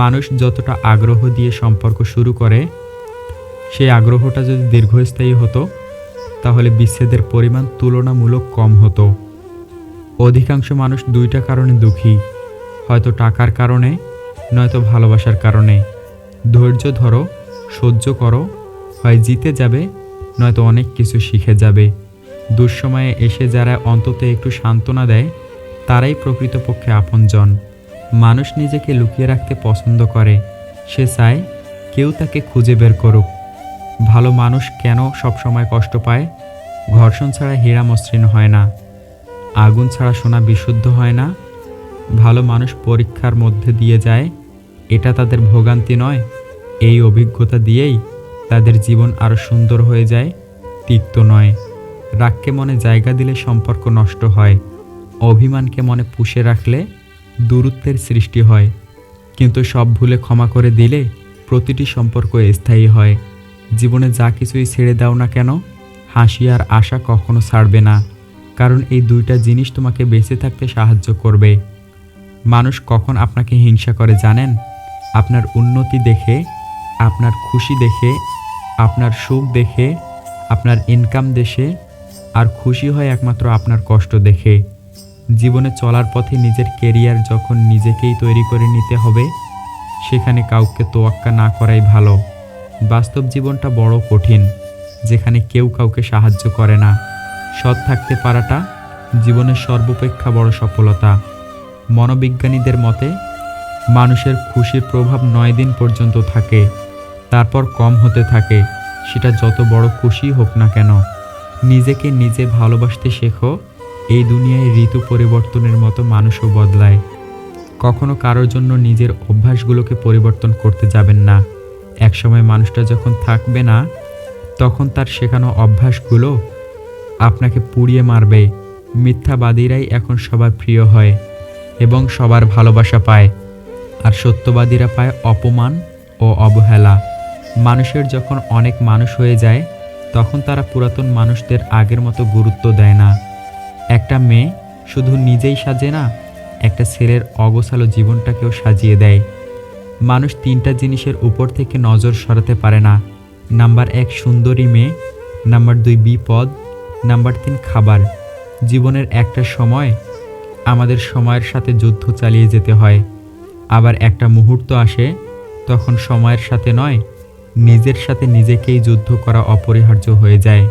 মানুষ যতটা আগ্রহ দিয়ে সম্পর্ক শুরু করে, সেই আগ্রহটা যদি দীর্ঘস্থায়ী হতো, তাহলে বিচ্ছেদের পরিমাণ তুলনামূলক কম হতো। অধিকাংশ মানুষ দুইটা কারণে দুঃখী, হয়তো টাকার কারণে, নয়তো ভালোবাসার কারণে। ধৈর্য ধরো, সহ্য করো, হয় জিতে যাবে, নয়তো অনেক কিছু শিখে যাবে। দুঃসময়ে এসে যারা অন্তত একটু সান্ত্বনা দেয়, তারাই প্রকৃতপক্ষে আপনজন। মানুষ নিজেকে লুকিয়ে রাখতে পছন্দ করে, সে চায় কেউ তাকে খুঁজে বের করুক। ভালো মানুষ কেন সবসময় কষ্ট পায়? ঘর্ষণ ছাড়া হীরা মসৃণ হয় না, আগুন ছাড়া সোনা বিশুদ্ধ হয় না। ভালো মানুষ পরীক্ষার মধ্যে দিয়ে যায়, এটা তাদের ভোগান্তি নয়। এই অভিজ্ঞতা দিয়েই তাদের জীবন আরও সুন্দর হয়ে যায়, তিক্ত নয়। রাগকে মনে জায়গা দিলে সম্পর্ক নষ্ট হয়, অভিমানকে মনে পুষে রাখলে দূরত্বের সৃষ্টি হয়। কিন্তু সব ভুলে ক্ষমা করে দিলে প্রতিটি সম্পর্ক স্থায়ী হয়। জীবনে যা কিছুই ছেড়ে দাও না কেন, হাসি আর আশা কখনো ছাড়বে না। কারণ এই দুইটা জিনিস তোমাকে বেঁচে থাকতে সাহায্য করবে। মানুষ কখন আপনাকে হিংসা করে জানেন? আপনার উন্নতি দেখে, আপনার খুশি দেখে, আপনার সুখ দেখে, আপনার ইনকাম দেখে, আর খুশি হয় একমাত্র আপনার কষ্ট দেখে। জীবনে চলার পথে নিজের কেরিয়ার যখন নিজেকেই তৈরি করে নিতে হবে, সেখানে কাউকে তোয়াক্কা না করাই ভালো। বাস্তব জীবনটা বড় কঠিন, যেখানে কেউ কাউকে সাহায্য করে না। সৎ থাকতে পারাটা জীবনের সর্বাপেক্ষা বড় সফলতা। মনোবিজ্ঞানীদের মতে, মানুষের খুশির প্রভাব নয় দিন পর্যন্ত থাকে, তারপর কম হতে থাকে। সেটা যত বড় খুশি হোক না কেন, নিজেকে নিজে ভালোবাসতে শেখো এই দুনিয়ায় ঋতু পরিবর্তনের মতো মানুষও বদলায়। কখনো কারোর জন্য নিজের অভ্যাসগুলোকে পরিবর্তন করতে যাবেন না। একসময় মানুষটা যখন থাকবে না, তখন তার শেখানো অভ্যাসগুলো আপনাকে পুড়িয়ে মারবে। মিথ্যাবাদীরাই এখন সবার প্রিয় হয় এবং সবার ভালোবাসা পায়। আর সত্যবাদীরা পায় অপমান ও অবহেলা। মানুষের যখন অনেক মানুষ হয়ে যায়, তখন তারা পুরাতন মানুষদের আগের মতো গুরুত্ব দেয় না। একটা মেয়ে শুধু নিজেই সাজে না, একটা ছেলের অগোছালো জীবনটাকেও সাজিয়ে দেয়। মানুষ তিনটা জিনিসের উপর থেকে নজর সরাতে পারে না। নাম্বার এক, সুন্দরী মেয়ে। নাম্বার দুই, বিপদ। নাম্বার তিন, খাবার। জীবনের একটা সময় আমাদের সময়ের সাথে যুদ্ধ চালিয়ে যেতে হয়। আবার একটা মুহূর্ত আসে, তখন সময়ের সাথে নয়, নিজের সাথে নিজেকেই যুদ্ধ করা অপরিহার্য হয়ে যায়।